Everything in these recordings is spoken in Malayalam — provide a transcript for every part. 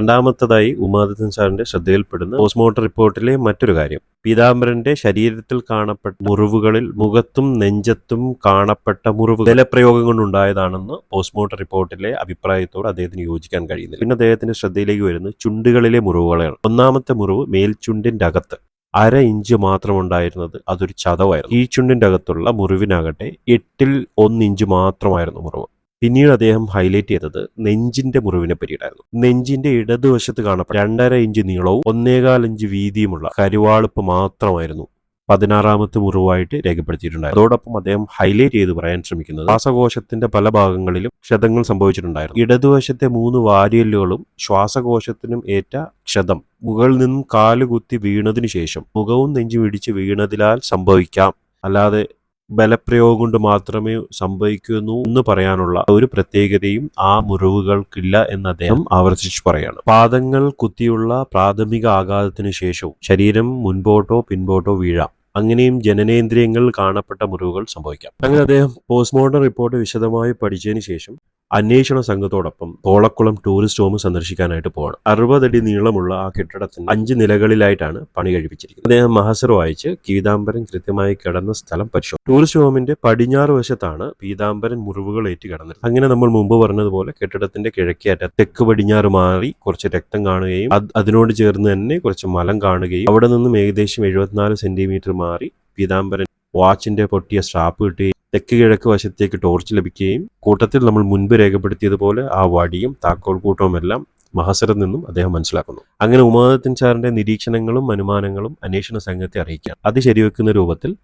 രണ്ടാമത്തതായി ഉമാദിത്യൻ സാറിന്റെ ശ്രദ്ധയിൽപ്പെടുന്ന പോസ്റ്റ്മോർട്ടം റിപ്പോർട്ടിലെ മറ്റൊരു കാര്യം. പീതാംബരന്റെ ശരീരത്തിൽ കാണപ്പെട്ട മുറിവുകളിൽ മുഖത്തും നെഞ്ചത്തും കാണപ്പെട്ട മുറിവ് ബലപ്രയോഗം കൊണ്ടുണ്ടായതാണെന്ന് പോസ്റ്റ്മോർട്ടം റിപ്പോർട്ടിലെ അഭിപ്രായത്തോട് അദ്ദേഹത്തിന് യോജിക്കാൻ കഴിയുന്നില്ല. പിന്നെ അദ്ദേഹത്തിന്റെ ശ്രദ്ധയിലേക്ക് വരുന്നത് ചുണ്ടുകളിലെ മുറിവുകളാണ്. ഒന്നാമത്തെ മുറിവ് മേൽചുണ്ടിന്റെ അകത്ത്. അര ഇഞ്ച് മാത്രം ഉണ്ടായിരുന്നത് അതൊരു ചതവായിരുന്നു. ഈ ചുണ്ടിന്റെ അകത്തുള്ള മുറിവിനാകട്ടെ എട്ടിൽ ഒന്ന് ഇഞ്ച് മാത്രമായിരുന്നു മുറിവ്. പിന്നീട് അദ്ദേഹം ഹൈലൈറ്റ് ചെയ്തത് നെഞ്ചിന്റെ മുറിവിനെ പറ്റിയിട്ടായിരുന്നു. നെഞ്ചിന്റെ ഇടതുവശത്ത് കാണപ്പെട്ട രണ്ടര ഇഞ്ച് നീളവും ഒന്നേകാൽ ഇഞ്ച് വീതിയുമുള്ള കരുവാളിപ്പ് മാത്രമായിരുന്നു പതിനാറാമത്തെ മുറിവായിട്ട് രേഖപ്പെടുത്തിയിട്ടുണ്ട് അതോടൊപ്പം അദ്ദേഹം ഹൈലൈറ്റ് ചെയ്ത് പറയാൻ ശ്രമിക്കുന്നത് ശ്വാസകോശത്തിന്റെ പല ഭാഗങ്ങളിലും ക്ഷതങ്ങൾ സംഭവിച്ചിട്ടുണ്ടായിരുന്നു. ഇടതുവശത്തെ മൂന്ന് വാരിയല്ലുകളും ശ്വാസകോശത്തിനും ഏറ്റ ക്ഷതം. മുകളിൽ നിന്നും കാലുകുത്തി വീണതിനു ശേഷം മുഖവും നെഞ്ചും ഇടിച്ച് വീണതിനാൽ സംഭവിക്കാം. അല്ലാതെ ബലപ്രയോഗം കൊണ്ട് മാത്രമേ സംഭവിക്കുന്നു എന്ന് പറയാനുള്ള ഒരു പ്രത്യേകതയും ആ മുറിവുകൾക്കില്ല എന്ന് അദ്ദേഹം ആവർത്തിച്ചു പറയാണ്. പാദങ്ങൾ കുത്തിയുള്ള പ്രാഥമിക ആഘാതത്തിന് ശേഷവും ശരീരം മുൻപോട്ടോ പിൻപോട്ടോ വീഴാം. അങ്ങനെയും ജനനേന്ദ്രിയങ്ങളിൽ കാണപ്പെട്ട മുറിവുകൾ സംഭവിക്കാം. അങ്ങനെ അദ്ദേഹം പോസ്റ്റ്മോർട്ടം റിപ്പോർട്ട് വിശദമായി പഠിച്ചതിന് ശേഷം അന്വേഷണ സംഘത്തോടൊപ്പം കോളക്കുളം ടൂറിസ്റ്റ് ഹോം സന്ദർശിക്കാനായിട്ട് പോകണം അറുപതടി നീളമുള്ള ആ കെട്ടിടത്തിന് അഞ്ച് നിലകളിലായിട്ടാണ് പണി കഴിപ്പിച്ചിരിക്കുന്നത്. അദ്ദേഹം മഹസർ വായിച്ച് പീതാംബരൻ കൃത്യമായി കിടന്ന സ്ഥലം പരിശോധിച്ചു ടൂറിസ്റ്റ് ഹോമിന്റെ പടിഞ്ഞാറ് വശത്താണ് പീതാംബരൻ മുറിവുകൾ ഏറ്റ് കിടന്നത്. അങ്ങനെ നമ്മൾ മുമ്പ് പറഞ്ഞതുപോലെ കെട്ടിടത്തിന്റെ കിഴക്കേ അറ്റ തെക്ക് പടിഞ്ഞാറ് മാറി കുറച്ച് രക്തം കാണുകയും അതിനോട് ചേർന്ന് തന്നെ കുറച്ച് മലം കാണുകയും അവിടെ നിന്നും ഏകദേശം എഴുപത്തിനാല് സെന്റിമീറ്റർ മാറി പീതാംബരൻ വാച്ചിന്റെ പൊട്ടിയ സ്ട്രാപ്പ് കിട്ടുകയും തെക്ക് കിഴക്ക് വശത്തേക്ക് ടോർച്ച് ലഭിക്കുകയും കൂട്ടത്തിൽ നമ്മൾ മുൻപ് രേഖപ്പെടുത്തിയതുപോലെ ആ വടിയും താക്കോൽ കൂട്ടവും എല്ലാം മഹസറിൽ നിന്നും അദ്ദേഹം മനസ്സിലാക്കുന്നു. അങ്ങനെ ഉമാദത്തിൻ സാറിന്റെ നിരീക്ഷണങ്ങളും അനുമാനങ്ങളും അന്വേഷണ സംഘത്തെ അറിയിക്കാം അത് ശരിവെക്കുന്ന രൂപത്തിൽ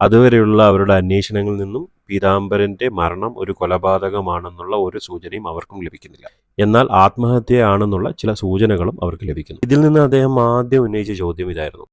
അതുവരെയുള്ള അവരുടെ അന്വേഷണങ്ങളിൽ നിന്നും പീതാംബരന്റെ മരണം ഒരു കൊലപാതകമാണെന്നുള്ള ഒരു സൂചനയും അവർക്കും ലഭിക്കുന്നില്ല. എന്നാൽ ആത്മഹത്യയാണെന്നുള്ള ചില സൂചനകളും അവർക്ക് ലഭിക്കുന്നു. ഇതിൽ നിന്ന് അദ്ദേഹം ആദ്യം ഉന്നയിച്ച ചോദ്യം ഇതായിരുന്നു.